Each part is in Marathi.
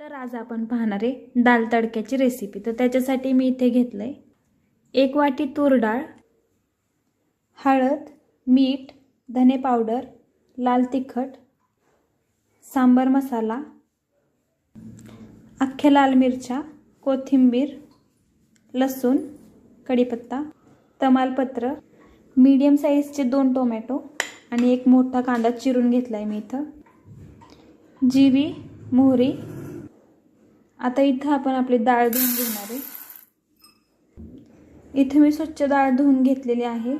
तर आज आपण पाहणार आहे दाल तडक्याची रेसिपी तर त्याच्यासाठी मी इथे घेतलं आहे एक वाटी तूर डाळ हळद मीठ धने पावडर लाल तिखट सांबर मसाला अख्ख्या लाल मिरच्या कोथिंबीर लसूण कढीपत्ता तमालपत्र मीडियम साईजचे दोन टोमॅटो आणि एक मोठा कांदा चिरून घेतला आहे मी इथं. जिरी मोहरी आता इथं आपण आपली डाळ धुवून घेणार आहे. इथं मी स्वच्छ डाळ धुवून घेतलेली आहे.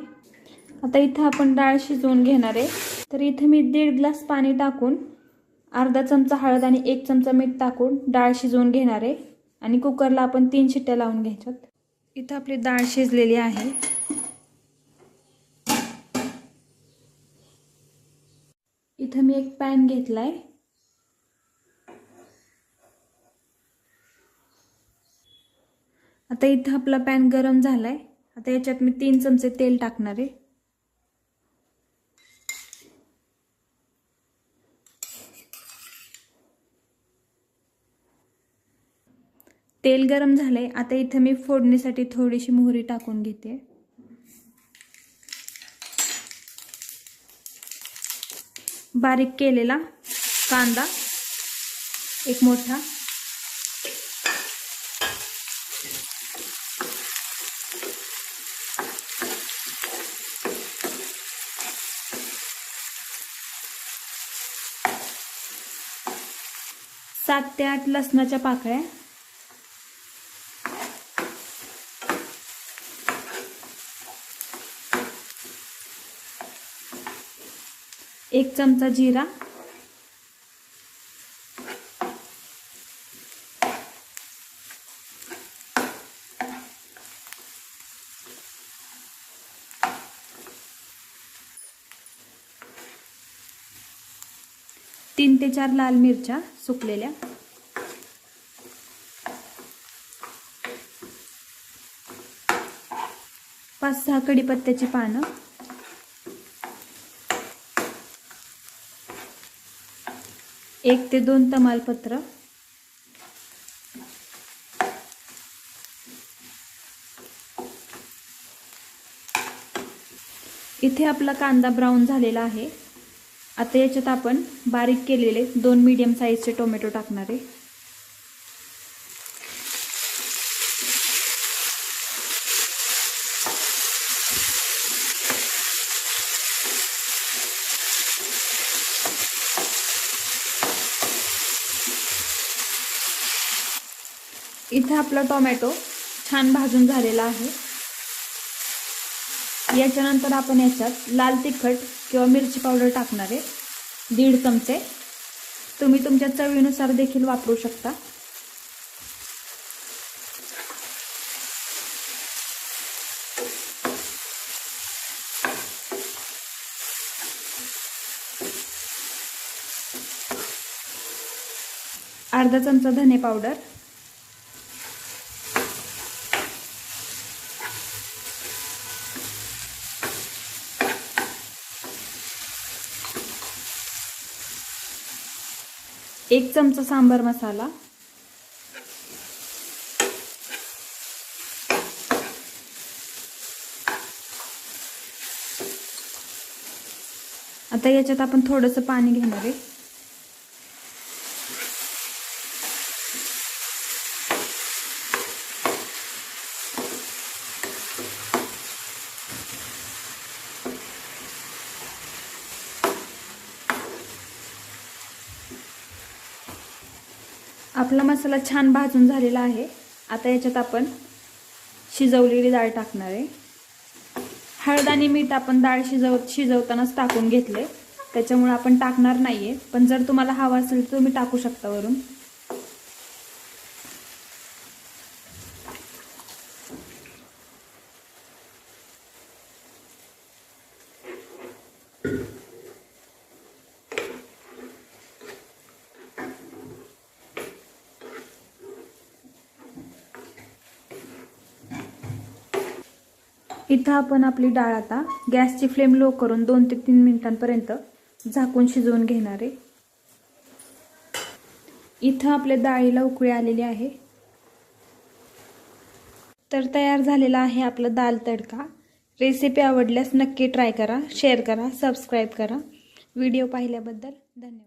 आता इथं आपण डाळ शिजवून घेणार आहे. तर इथं मी दीड ग्लास पाणी टाकून अर्धा चमचा हळद आणि एक चमचा मीठ टाकून डाळ शिजवून घेणार आहे. आणि कुकरला आपण तीन शिट्ट्या लावून घ्यायच्यात. इथं आपली डाळ शिजलेली आहे. इथं मी एक पॅन घेतला आहे आता इथं आपला पॅन गरम झालाय. आता याच्यात मी तीन चमचे तेल टाकणार आहे. तेल गरम झालंय. आता इथं मी फोडणीसाठी थोडीशी मोहरी टाकून घेते. बारीक केलेला कांदा एक मोठा. सात ते आठ लसणाच्या पाकळ्या. एक चमचा जिरा. तीन ते चार लाल मिरच्या सुकलेल्या. पाच सहा कडीपत्त्याची पानं. एक ते दोन तमालपत्र. इथे आपला कांदा ब्राऊन झालेला आहे. आता याच्यात आपण बारीक केलेले दोन मीडियम साईजचे टोमॅटो टाकणार आहे. इथे आपला टोमॅटो छान भाजून झालेला आहे. याच्यानंतर आपण याच्यात लाल तिखट किंवा मिरची पावडर टाकणार आहे. दीड चमचे. तुम्ही तुमच्या चवीनुसार देखील वापरू शकता. अर्धा चमचा धने पावडर. एक चमचा सांबर मसाला. आता याच्यात आपण थोडंसं पाणी घेणार आहे. आपला मसाला छान भाजून झालेला आहे. आता याच्यात आपण शिजवलेली डाळ टाकणार आहे. हळद आणि मीठ आपण डाळ शिजव शिजवतानाच टाकून घेतले त्याच्यामुळे आपण टाकणार नाही आहे पण जर तुम्हाला हवा असेल तर तुम्ही टाकू शकता वरून. इथं आपण आपली डाळ आता गॅसची फ्लेम लो करून दोन ते तीन मिनिटांपर्यंत झाकून शिजवून घेणार आहे. इथं आपल्या डाळीला उकळी आलेली आहे. तर तयार झालेला आहे आपला दाल तडका. रेसिपी आवडल्यास नक्की ट्राय करा शेअर करा सबस्क्राईब करा. व्हिडिओ पाहिल्याबद्दल धन्यवाद.